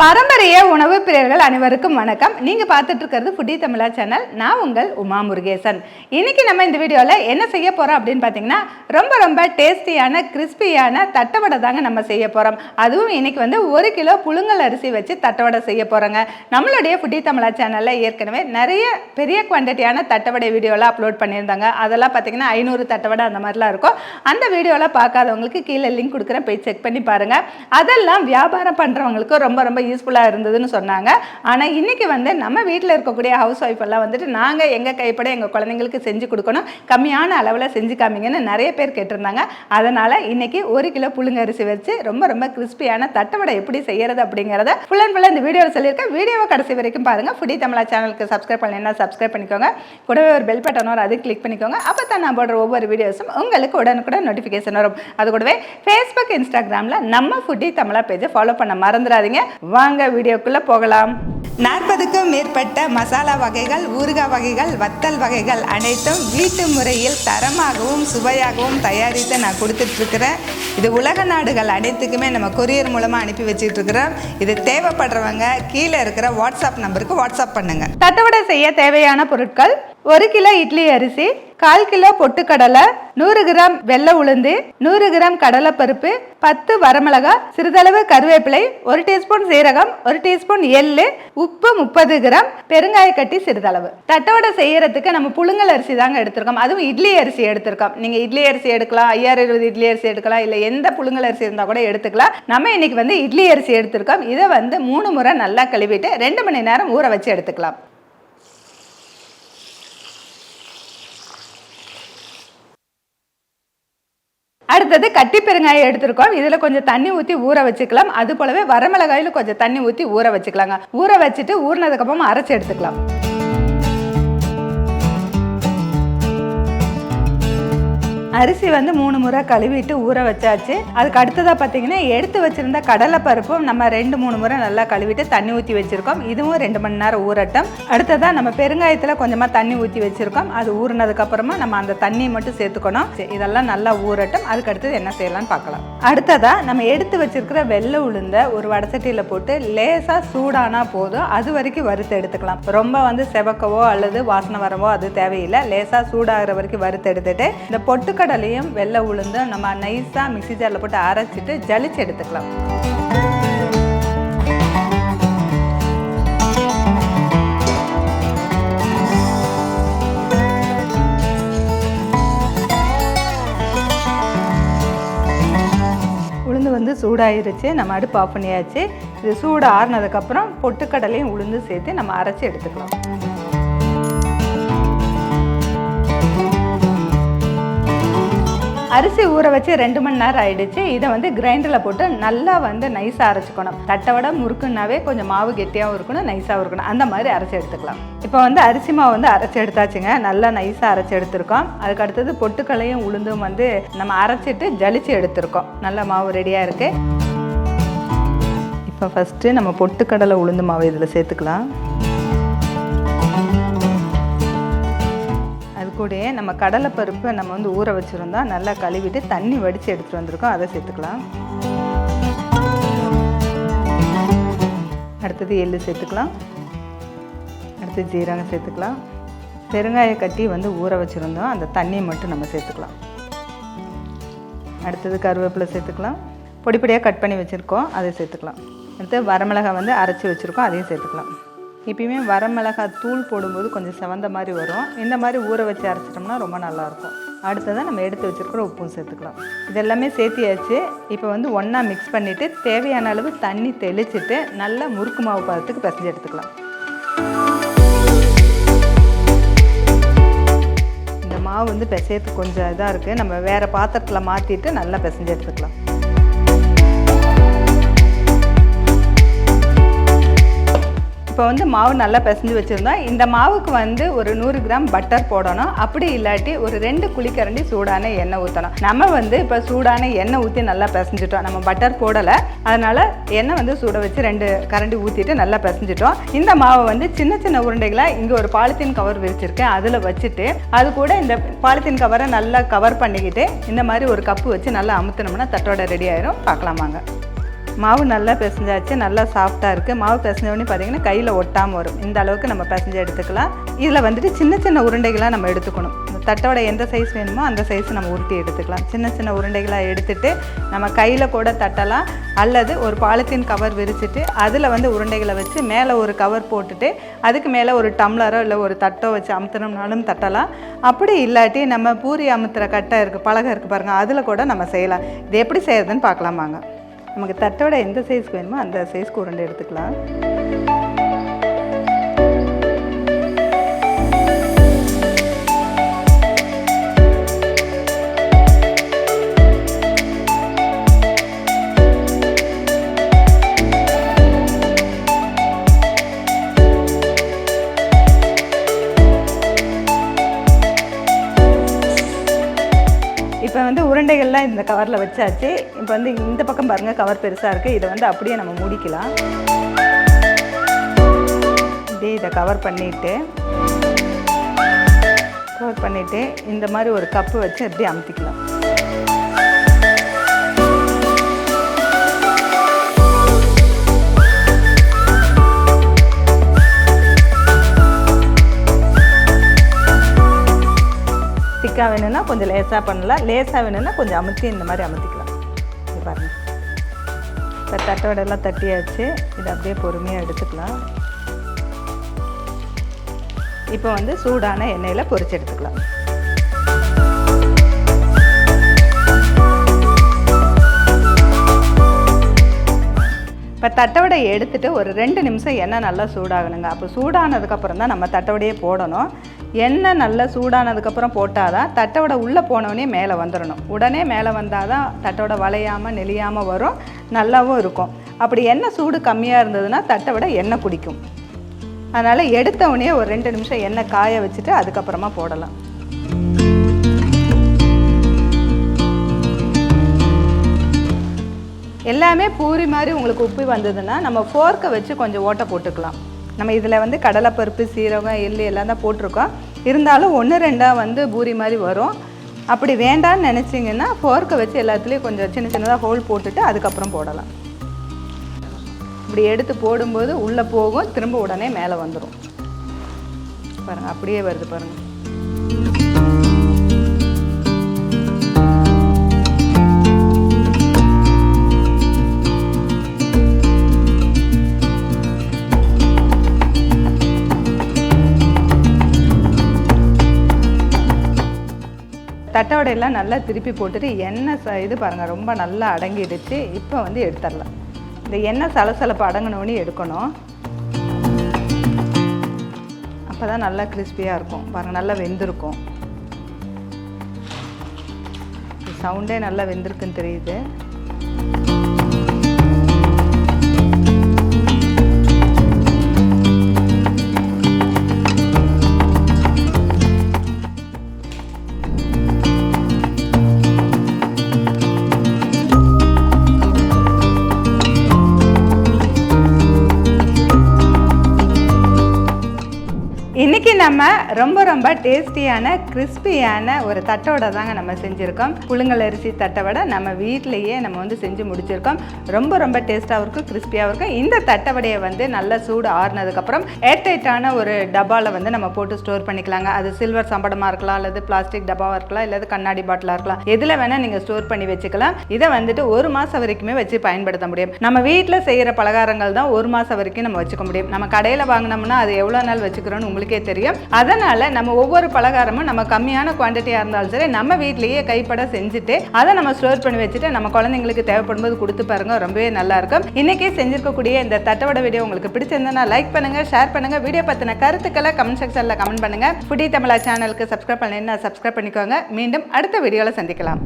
பாரம்பரிய உணவு பிரியர்கள் அனைவருக்கும் வணக்கம். நீங்க பார்த்துட்டு இருக்கிறது ஃபுட்டி தமிழா சேனல் நான் உங்கள் உமா முருகேசன். இன்னைக்கு நம்ம இந்த வீடியோவில் என்ன செய்ய போறோம் அப்படின்னு பார்த்தீங்கன்னா ரொம்ப ரொம்ப டேஸ்டியான கிறிஸ்பியான தட்டவடை தாங்க நம்ம செய்ய போறோம். அதுவும் இன்னைக்கு வந்து ஒரு கிலோ புழுங்கல் அரிசி வச்சு தட்டவடை செய்ய போறோங்க. நம்மளுடைய ஃபுட்டி தமிழா சேனல்ல ஏற்கனவே நிறைய பெரிய குவான்டிட்டியான தட்டவடை வீடியோலாம் அப்லோட் பண்ணியிருந்தாங்க. அதெல்லாம் பார்த்தீங்கன்னா ஐநூறு தட்டவடை அந்த மாதிரிலாம் இருக்கும். அந்த வீடியோலாம் பார்க்காதவங்களுக்கு கீழே லிங்க் கொடுக்குறேன். போய் செக் பண்ணி பாருங்க. அதெல்லாம் வியாபாரம் பண்ணுறவங்களுக்கு ரொம்ப ரொம்ப யூஸ்ஃபுல்லாக இருந்ததுன்னு சொன்னாங்க. ஆனால் இன்றைக்கி வந்து நம்ம வீட்டில் இருக்கக்கூடிய ஹவுஸ் ஒய்ஃப் எல்லாம் வந்துட்டு நாங்கள் எங்கள் கைப்பட எங்கள் குழந்தைங்களுக்கு செஞ்சு கொடுக்கணும். கம்மியான அளவில் செஞ்சு காமிங்கன்னு நிறைய பேர் கேட்டிருந்தாங்க. அதனால் இன்னைக்கு ஒரு கிலோ புழுங்கரிசி வச்சு ரொம்ப ரொம்ப கிறிஸ்பியான தட்டவடை எப்படி செய்கிறது அப்படிங்கிறத ஃபுல் அண்ட் ஃபுல்லாக இந்த வீடியோவில் சொல்லியிருக்கேன். வீடியோவை கடைசி வரைக்கும் பாருங்கள் ஃபுடி தமிழா சேனலுக்கு சப்ஸ்கிரைப் பண்ணலைன்னா சப்ஸ்கிரைப் பண்ணிக்கோங்க. கூடவே ஒரு பெல் பட்டன் வரும் அது கிளிக் பண்ணிக்கோங்க. அப்போ தான் நான் போடுற ஒவ்வொரு வீடியோஸும் உங்களுக்கு உடனுக்குடன் நோட்டிஃபிகேஷன் வரும். அது கூடவே ஃபேஸ்புக் இன்ஸ்டாகிராமில் நம்ம ஃபுட்டி தமிழா பேஜை ஃபாலோ பண்ண மறந்துடாதீங்க. வாங்க வீடியோக்குள்ளே போகலாம். நாற்பதுக்கும் மேற்பட்ட மசாலா வகைகள் ஊறுகாய் வகைகள் வத்தல் வகைகள் அனைத்தும் வீட்டு முறையில் தரமாகவும் சுவையாகவும் தயாரித்து நான் கொடுத்துட்ருக்கிறேன். இது உலக நாடுகள் அனைத்துக்குமே நம்ம கொரியர் மூலமாக அனுப்பி வச்சுட்டு இருக்கிறோம் இது தேவைப்படுறவங்க கீழே இருக்கிற வாட்ஸ்அப் நம்பருக்கு வாட்ஸ்அப் பண்ணுங்க. தட்டவடை செய்ய தேவையான பொருட்கள் ஒரு கிலோ இட்லி அரிசி கால் கிலோ பொட்டுக்கடலை நூறு கிராம் வெள்ளை உளுந்து நூறு கிராம் கடலைப்பருப்பு பத்து வரமிளகா சிறிதளவு கருவேப்பிலை ஒரு டீஸ்பூன் சீரகம் ஒரு டீஸ்பூன் எள்ளு உப்பு முப்பது கிராம் பெருங்காய கட்டி சிறிதளவு. தட்டவடை செய்யறதுக்கு நம்ம புழுங்கல் அரிசி தாங்க எடுத்திருக்கோம். அதுவும் இட்லி அரிசி எடுத்திருக்கோம். நீங்க இட்லி அரிசி எடுக்கலாம் ஐயாயிரம் இருபது இட்லி அரிசி எடுக்கலாம் இல்ல எந்த புழுங்கல் அரிசி இருந்தா கூட எடுத்துக்கலாம். நம்ம இன்னைக்கு வந்து இட்லி அரிசி எடுத்திருக்கோம். இதை வந்து மூணு முறை நல்லா கழுவிட்டு ரெண்டு மணி நேரம் ஊற வச்சு எடுத்துக்கலாம். அடுத்தது கட்டி பெருங்காயம் எடுத்திருக்கோம். இதில் கொஞ்சம் தண்ணி ஊற்றி ஊற வச்சுக்கலாம். அது போலவே வரமிளகாயில் கொஞ்சம் தண்ணி ஊற்றி ஊற வச்சுக்கலாங்க. ஊற வச்சுட்டு ஊறினதுக்கப்புறமா அரைச்சி எடுத்துக்கலாம். அரிசி வந்து மூணு முறை கழுவிட்டு ஊற வச்சாச்சு. அதுக்கு அடுத்ததாக பார்த்தீங்கன்னா எடுத்து வச்சிருந்த கடலை பருப்பும் நம்ம ரெண்டு மூணு முறை நல்லா கழுவிட்டு தண்ணி ஊற்றி வச்சிருக்கோம். இதுவும் ரெண்டு மணி நேரம் ஊறட்டும். அடுத்ததாக நம்ம பெருங்காயத்தில் கொஞ்சமாக தண்ணி ஊற்றி வச்சிருக்கோம். அது ஊறினதுக்கப்புறமா நம்ம அந்த தண்ணியை மட்டும் சேர்த்துக்கணும். சரி, இதெல்லாம் நல்லா ஊறட்டும். அதுக்கு அடுத்தது என்ன செய்யலாம்னு பார்க்கலாம். அடுத்ததாக நம்ம எடுத்து வச்சிருக்கிற வெள்ளை உளுந்த ஒரு வடசட்டியில் போட்டு லேசாக சூடானா போதும். அது வரைக்கும் வறுத்து எடுத்துக்கலாம். ரொம்ப வந்து செவக்கவோ அல்லது வாசனை வரவோ அது தேவையில்லை. லேசாக சூடாகிற வரைக்கும் வறுத்து எடுத்துட்டு இந்த பொட்டுக்கடலையும் வெள்ளை உளுந்தும் நம்ம நைஸாக மிக்ஸி ஜாரில் போட்டு அரைச்சிட்டு ஜலிச்சு எடுத்துக்கலாம். உளுந்து வந்து சூடாயிருச்சு. நம்ம அடுப்பு ஆஃப் பண்ணியாச்சு. இது சூடு ஆறுனதுக்கப்புறம் பொட்டுக்கடலையும் உளுந்து சேர்த்து நம்ம அரைச்சி எடுத்துக்கலாம். அரிசி ஊற வச்சு ரெண்டு மணி நேரம் ஆயிடுச்சு. இதை வந்து கிரைண்டரில் போட்டு நல்லா வந்து நைஸாக அரைச்சிக்கணும். தட்டை விட முறுக்குன்னாவே கொஞ்சம் மாவு கெட்டியாகவும் இருக்கணும் நைஸாகவும் இருக்கணும். அந்த மாதிரி அரைச்சி எடுத்துக்கலாம். இப்போ வந்து அரிசி மாவு வந்து அரைச்சி எடுத்தாச்சுங்க. நல்லா நைஸாக அரைச்சி எடுத்திருக்கோம். அதுக்கு அடுத்தது பொட்டுக்களையும் உளுந்தும் வந்து நம்ம அரைச்சிட்டு ஜலிச்சு எடுத்திருக்கோம். நல்ல மாவு ரெடியாக இருக்குது இப்போ ஃபஸ்ட்டு நம்ம பொட்டுக்கடலை உளுந்து மாவு இதில் சேர்த்துக்கலாம். கூடயே நம்ம கடலை பருப்பை நம்ம வந்து ஊற வச்சுருந்தோம் நல்லா கழுவிட்டு தண்ணி வடித்து எடுத்துகிட்டு வந்திருக்கோம். அதை சேர்த்துக்கலாம். அடுத்தது எள்ளு சேர்த்துக்கலாம். அடுத்து ஜீரகம் சேர்த்துக்கலாம். பெருங்காய கட்டி வந்து ஊற வச்சுருந்தோம். அந்த தண்ணியை மட்டும் நம்ம சேர்த்துக்கலாம். அடுத்தது கருவேப்பிலை சேர்த்துக்கலாம். பொடி பொடியாக கட் பண்ணி வச்சுருக்கோம். அதை சேர்த்துக்கலாம். அடுத்து வரமிளகாய் வந்து அரைச்சி வச்சுருக்கோம். அதையும் சேர்த்துக்கலாம். எப்பயுமே வரமிளகாய் தூள் போடும்போது கொஞ்சம் செவந்த மாதிரி வரும். இந்த மாதிரி ஊற வச்சு அரைச்சிட்டோம்னா ரொம்ப நல்லாயிருக்கும். அடுத்ததாக நம்ம எடுத்து வச்சுருக்கிற உப்பும் சேர்த்துக்கலாம். இதெல்லாமே சேர்த்தியாச்சு. இப்போ வந்து ஒன்றா மிக்ஸ் பண்ணிவிட்டு தேவையான அளவு தண்ணி தெளிச்சிட்டு நல்லா முறுக்கு மாவு பதத்துக்கு பிசைஞ்சு எடுத்துக்கலாம். இந்த மாவு வந்து பிசையத்துக்கு கொஞ்சம் இதாக இருக்குது நம்ம வேறு பாத்திரத்தில் மாற்றிட்டு நல்லா பிசைஞ்சு எடுத்துக்கலாம். இப்போ வந்து மாவு நல்லா பிசைஞ்சு வச்சுருந்தோம். இந்த மாவுக்கு வந்து ஒரு நூறு கிராம் பட்டர் போடணும். அப்படி இல்லாட்டி ஒரு ரெண்டு குழிக்கரண்டி சூடான எண்ணெய் ஊற்றணும் நம்ம வந்து இப்போ சூடான எண்ணெய் ஊற்றி நல்லா பிசைஞ்சிட்டோம். நம்ம பட்டர் போடலை. அதனால் எண்ணெய் வந்து சூட வச்சு ரெண்டு கரண்டி ஊற்றிட்டு நல்லா பிசைஞ்சிட்டோம். இந்த மாவை வந்து சின்ன சின்ன உருண்டைகளாக இங்கே ஒரு பாலித்தீன் கவர் விரிச்சிருக்கேன் அதில் வச்சுட்டு அது கூட இந்த பாலித்தீன் கவரை நல்லா கவர் பண்ணிக்கிட்டு இந்த மாதிரி ஒரு கப்பு வச்சு நல்லா அமுத்தினோம்னா தட்டோட ரெடி ஆயிரும். பார்க்கலாமாங்க மாவு நல்லா பிசைஞ்சாச்சு நல்லா சாஃப்டாக இருக்குது மாவு பிசைஞ்சோடனே பார்த்திங்கன்னா பார்த்தீங்கன்னா கையில் ஒட்டாமல் வரும். இந்த அளவுக்கு நம்ம பிசைஞ்சு எடுத்துக்கலாம். இதில் வந்துட்டு சின்ன சின்ன உருண்டைகளாக நம்ம எடுத்துக்கணும். தட்டோட எந்த சைஸ் வேணுமோ அந்த சைஸ் நம்ம உருட்டி எடுத்துக்கலாம். சின்ன சின்ன உருண்டைகளாக எடுத்துட்டு நம்ம கையில் கூட தட்டலாம். அல்லது ஒரு பாலித்தீன் கவர் விரிச்சிட்டு அதில் வந்து உருண்டைகளை வச்சு மேலே ஒரு கவர் போட்டுட்டு அதுக்கு மேலே ஒரு டம்ளரோ இல்லை ஒரு தட்டோ வச்சு அமுத்தணும்னாலும் தட்டலாம். அப்படி இல்லாட்டி நம்ம பூரி அமுத்துற கட்டை இருக்குது பலகை இருக்குது பாருங்கள் அதில் கூட நம்ம செய்யலாம். இது எப்படி செய்யறதுன்னு பார்க்கலாமாங்க நமக்கு தட்டோட எந்த சைஸ்க்கு வேணுமோ அந்த சைஸ்க்கு உருண்டை எடுத்துக்கலாம். வந்து உருண்டைகள்லாம் இந்த கவரில் வச்சாச்சு. இப்போ வந்து இந்த பக்கம் பாருங்கள் கவர் பெருசாக இருக்குது இதை வந்து அப்படியே நம்ம மூடிக்கலாம். இப்படியே இதை கவர் பண்ணிவிட்டு கவர் பண்ணிவிட்டு இந்த மாதிரி ஒரு கப்பு வச்சு அப்படியே அமுத்திக்கலாம். திக்காக வேணும்னா கொஞ்சம் லேசாக பண்ணலாம். லேசாக வேணும்னா கொஞ்சம் அமுத்தி இந்த மாதிரி அமுத்திக்கலாம். இது பாருங்கள் இப்போ தட்டோடெல்லாம் தட்டியாச்சு. இதை அப்படியே பொறுமையாக எடுத்துக்கலாம். இப்போ வந்து சூடான எண்ணெயில் பொரிச்சு எடுத்துக்கலாம். இப்போ தட்டவடையை எடுத்துட்டு ஒரு ரெண்டு நிமிஷம் எண்ணெய் நல்லா சூடாகணுங்க. அப்போ சூடானதுக்கப்புறம் தான் நம்ம தட்டவடையே போடணும். எண்ணெய் நல்லா சூடானதுக்கப்புறம் போட்டால் தான் தட்டவடை உள்ளே போனவொடனே மேலே வந்துடணும் உடனே மேலே வந்தால் தான் தட்டோட வளையாமல் நெளியாமல் வரும். நல்லாவும் இருக்கும். அப்படி எண்ணெய் சூடு கம்மியாக இருந்ததுன்னா தட்டை விட எண்ணெய் குடிக்கும். அதனால் எடுத்தவுடனே ஒரு ரெண்டு நிமிஷம் எண்ணெய் காய வச்சுட்டு அதுக்கப்புறமா போடலாம். எல்லாமே பூரி மாதிரி உங்களுக்கு உப்பி வந்ததுன்னா நம்ம ஃபோர்க்கை வச்சு கொஞ்சம் ஓட்டை போட்டுக்கலாம். நம்ம இதில் வந்து கடலைப்பருப்பு சீரகம் எள்ளு எல்லாம் தான் போட்டிருக்கோம். இருந்தாலும் ஒன்று ரெண்டாக வந்து பூரி மாதிரி வரும். அப்படி வேண்டான்னு நினச்சிங்கன்னா ஃபோர்க்கை வச்சு எல்லாத்துலேயும் கொஞ்சம் சின்ன சின்னதாக ஹோல் போட்டுட்டு அதுக்கப்புறம் போடலாம். இப்படி எடுத்து போடும்போது உள்ளே போகும் திரும்ப உடனே மேலே வந்துடும் பாருங்கள் அப்படியே வருது பாருங்கள் தட்டவடையெல்லாம் நல்லா திருப்பி போட்டுட்டு எண்ணெய் இது பாருங்கள் ரொம்ப நல்லா அடங்கிடுச்சு. இப்போ வந்து எடுத்துடலாம். இந்த எண்ணெய் சலசலப்பு அடங்கினோடனே எடுக்கணும். அப்போ தான் நல்லா கிறிஸ்பியாக இருக்கும். பாருங்கள் நல்லா வெந்திருக்கும். சவுண்டே நல்லா வெந்திருக்குன்னு தெரியுது. இன்றைக்கி நம்ம ரொம்ப ரொம்ப டேஸ்டியான கிறிஸ்பியான ஒரு தட்டோட தாங்க நம்ம செஞ்சுருக்கோம். புழுங்கல் அரிசி தட்டை வடை நம்ம வீட்டிலையே நம்ம வந்து செஞ்சு முடிச்சிருக்கோம். ரொம்ப ரொம்ப டேஸ்ட்டாகவும் இருக்கும் கிறிஸ்பியாகவும் இருக்கும் இந்த தட்டை வடையை வந்து நல்லா சூடு ஆறுனதுக்கப்புறம் ஏர்டைட்டான ஒரு டப்பாவில் வந்து நம்ம போட்டு ஸ்டோர் பண்ணிக்கலாங்க. அது சில்வர் சம்படமாக இருக்கலாம் அல்லது பிளாஸ்டிக் டப்பாவாக இருக்கலாம் இல்லது கண்ணாடி பாட்டிலாக இருக்கலாம். எதில் வேணால் நீங்கள் ஸ்டோர் பண்ணி வச்சுக்கலாம். இதை வந்துட்டு ஒரு மாதம் வரைக்குமே வச்சு பயன்படுத்த முடியும். நம்ம வீட்டில் செய்கிற பலகாரங்கள் தான் ஒரு மாதம் வரைக்கும் நம்ம வச்சுக்க முடியும். நம்ம கடையில் வாங்கினோம்னா அது எவ்வளோ நாள் வச்சுக்கிறோன்னு உங்களுக்கே தெரியும். அதனால் நம்ம ஒவ்வொரு பலகாரமும் நம்ம கம்மியான குவான்டிட்டியாக இருந்தாலும் சரி நம்ம வீட்லேயே கைப்பட செஞ்சுட்டு அதை நம்ம ஸ்டோர் பண்ணி வச்சுட்டு நம்ம குழந்தைங்களுக்கு தேவைப்படும் போது கொடுத்து பாருங்க ரொம்பவே நல்லா இருக்கும். செஞ்சுருக்கக்கூடிய செஞ்சிருக்கக்கூடிய இந்த தட்டவடை வீடியோ உங்களுக்கு பிடிச்சிருந்தனா லைக் பண்ணுங்க ஷேர் பண்ணுங்க வீடியோ பற்றின கருத்துக்களை கமெண்ட் செக்ஷனில் கமெண்ட் பண்ணுங்க. ஃபுடி தமிழா சேனலுக்கு சப்ஸ்கிரைப் பண்ணி சப்ஸ்கிரைப் பண்ணிக்கோங்க. மீண்டும் அடுத்த வீடியோவில் சந்திக்கலாம்.